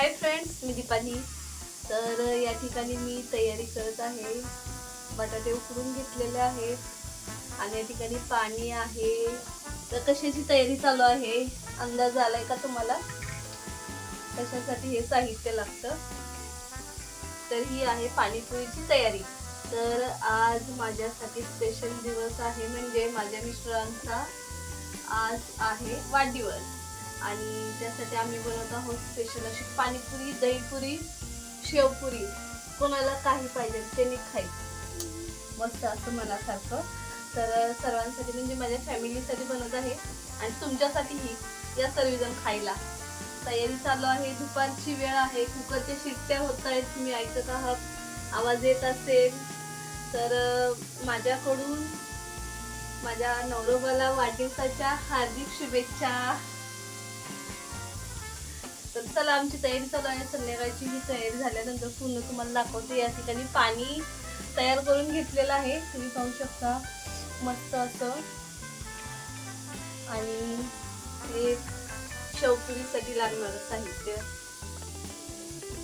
Hi friends मी दीपाली. तर या ठिकाणी मी तयारी करत आहे. बटाटे उकडून घेतलेले आहेत आणि या ठिकाणी पाणी आहे. तर कशाची तयारी चालू आहे? अंदाज आलाय का तुम्हाला? कशासाठी हे साहित्य लागतं? तर ही आहे पाणीपुरीची तयारी. तर आज माझ्यासाठी स्पेशल दिवस आहे. म्हणजे माझ्या मिस्टरांचा आज आहे वाढदिवस. आणि त्यासाठी आम्ही बनवत आहोत स्पेशल अशी पाणीपुरी दहीपुरी शेवपुरी. कोणाला काही पाहिजे त्यांनी खाई. मस्त असं मनासारखं. तर सर्वांसाठी म्हणजे माझ्या फॅमिलीसाठी बनवत आहे. आणि तुमच्यासाठीही या सर्वजण खायला. तयारी चालू आहे. दुपारची वेळ आहे. कुकरच्या शिट्ट्या होत आहेत. तुम्ही ऐकत आहात. आवाज येत असेल. तर माझ्याकडून माझ्या नवरोबाला वाढदिवसाच्या हार्दिक शुभेच्छा. चला आमची तयारी चालू आहे. संध्याकाळची ही तयारी झाल्यानंतर पूर्ण तुम्हाला दाखवते. या ठिकाणी पाणी तयार करून घेतलेलं आहे. तुम्ही पाहू शकता. मस्त असं. आणि हे शेवपुरीसाठी लागणारं साहित्य.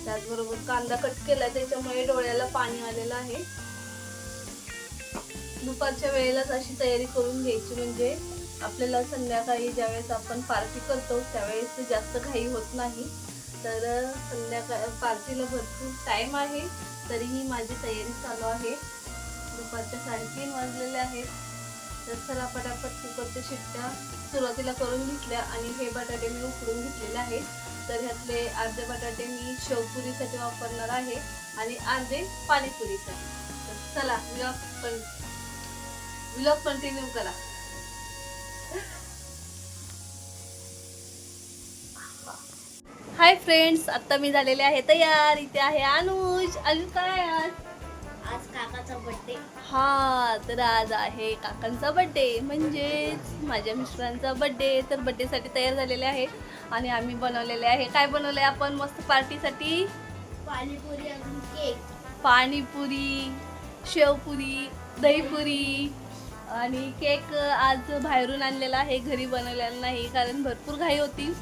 त्याचबरोबर कांदा कट केला त्याच्यामुळे डोळ्याला पाणी आलेलं आहे. दुपारच्या वेळेलाच अशी तयारी करून घ्यायची म्हणजे आपल्याला संध्याकाळी ज्यावेळेस आपण पार्टी करतो त्यावेळेस जास्त घाई होत नाही. तर संध्याकाळ पार्टीला भरपूर टाइम आहे. तरीही माझी तयारी चालू आहे. दुपारच्या साडेतीन वाजलेले आहेत. तर चला पटापट कुकरच्या शिट्ट्या सुरुवातीला करून घेतल्या आणि हे बटाटे मी उकडून घेतलेले आहेत. तर ह्यातले अर्धे बटाटे मी शेवपुरीसाठी वापरणार आहे आणि अर्धे पाणीपुरीसाठी. तर चला व्लॉग पण व्लॉग कंटिन्यू करा. हाय फ्रेंड्स आता मी झालेले आहे तयार. इथे आहे अनुज. अनुज काय आज? आज काकाचा बर्थडे हा तर आज आहे काकांचा बड्डे म्हणजेच माझ्या मिस्टरांचा बड्डे तर बड्डेसाठी तयार झालेले आहे. आणि आम्ही बनवलेले आहे. काय बनवलंय आपण? मस्त पार्टीसाठी? पाणीपुरी केक पाणीपुरी शेवपुरी दहीपुरी आणि केक आज बाहेरून आणलेला आहे. घरी बनवलेला नाही कारण भरपूर घाई होती.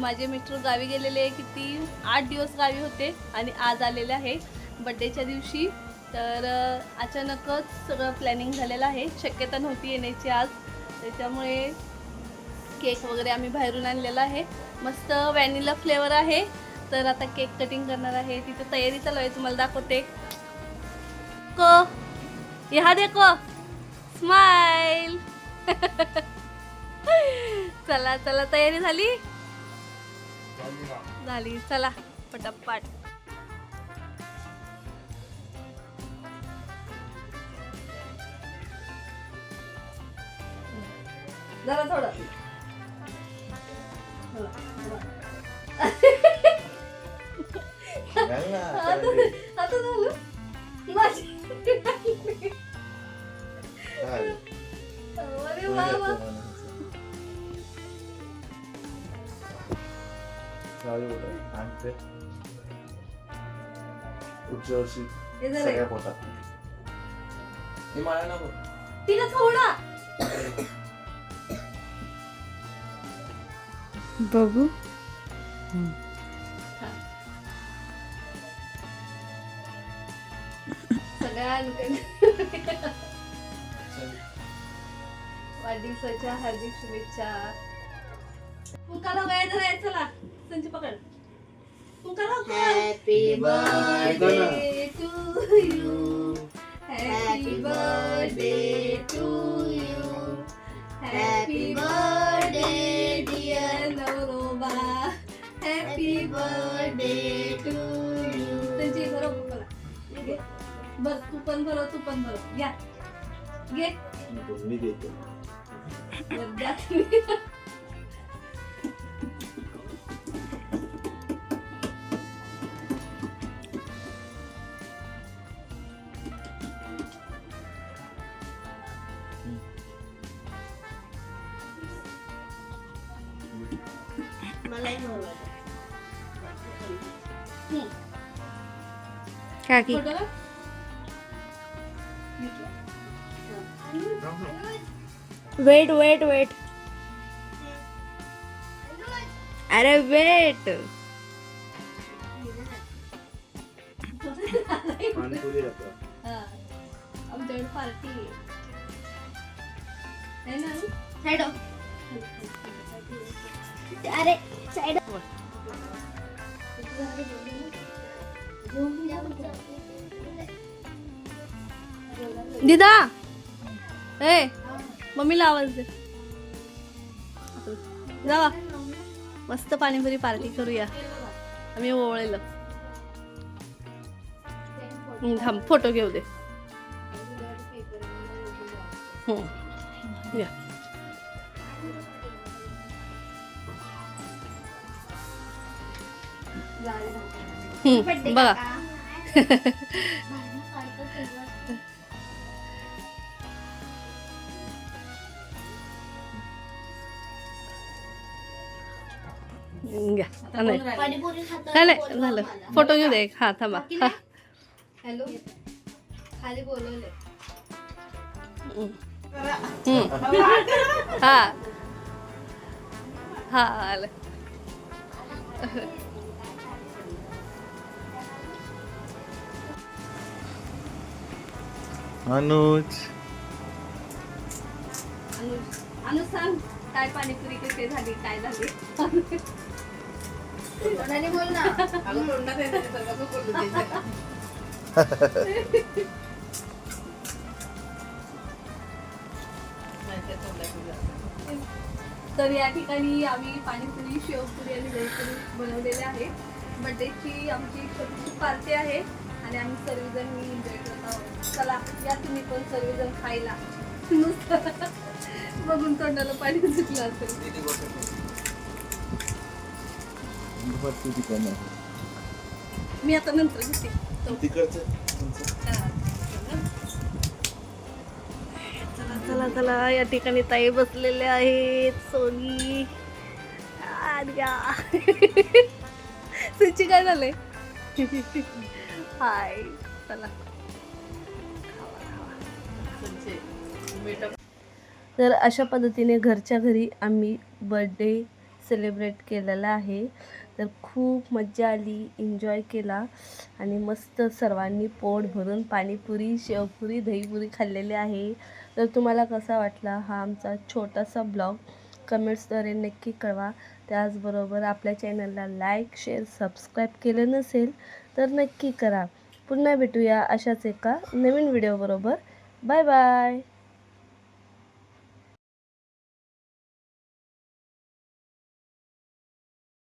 माझे मिस्टर गावी गेलेले किती? आठ दिवस गावी होते आणि आज आलेले आहे. बड्डेच्या दिवशी. तर अचानकच सगळं प्लॅनिंग झालेलं आहे. शक्यता नव्हती येण्याची आज. त्याच्यामुळे केक वगैरे आम्ही बाहेरून आणलेला आहे. मस्त व्हॅनिला फ्लेवर आहे. तर आता केक कटिंग करणार आहे. तिथे तयारी चालू आहे. तुम्हाला दाखवते. को. दे क स्माइल चला चला तयारी झाली. झाली. चला पटापट. जरा थोडं. आता आता झालं? पुढच्या वर्षी हे झालं सगळ्या पोटात. हे मला नको. तिला थोडा. बघू. सगळ्या वाढदिवसाच्या हार्दिक शुभेच्छा. कुंकाला वया धराय चला. संच पकड happy birthday to you happy birthday to you happy birthday dear नवरोबा happy birthday to you त्यांची भरो कुंकाला घे. बर तू पण भरो तू पण भरो घ्या घे नको, मी देतो बर द्या तुम्ही. मलाही म्हणून काकी वेट वेट वेट. अरे वेट. पार्टी अरे साईड दिदा! ए मम्मीला आवाज दे. जावा. मस्त पाणीपुरी पार्टी करूया. आम्ही ओवळेल. थांब फोटो घेऊ दे. हम्म. या. हम्म, बघा. घ्या. नाही नाही, झालं. फोटो घेऊ दे एक. हा थांबा. हा. हॅलो? खाली बोलवले हम्म. हा. हा आलं. अनुज. अनुज सांग काय पाणीपुरी कशी झाली काय झाली? कोणाने बोल ना तर या ठिकाणी आम्ही पाणीपुरी शेवपुरी आणि दहीपुरी बनवलेले आहे. बर्थडेची आमची छोटीशी पार्टी आहे. आणि आम्ही सर्वजण एन्जॉय करत आहोत. चला या तुम्ही पण सर्वजण खायला. नुसतं बघून तोंडाला पाणी सुटलं असेल. मी आता नंतर घेते. चला चला चला. या ठिकाणी ताई बसलेले आहेत सोनी आर्या. तुझी काय झालंय? हाय चला。तर अशा पद्धतीने घरच्या घरी आम्ही बर्थडे सेलिब्रेट केलेला आहे. तर खूप मज्जा आली एन्जॉय केला आणि मस्त सर्वांनी पोट भरून पाणीपुरी शेवपुरी दहीपुरी खाल्लेली आहे. तर तुम्हाला कसा वाटला हा आमचा छोटासा ब्लॉग कमेंट्सद्वारे नक्की कळवा. त्याचबरोबर आपल्या चॅनलला लाईक शेअर सबस्क्राईब केलं नसेल तर नक्की करा. पुन्हा भेटूया अशाच एका नवीन व्हिडिओबरोबर बाय बाय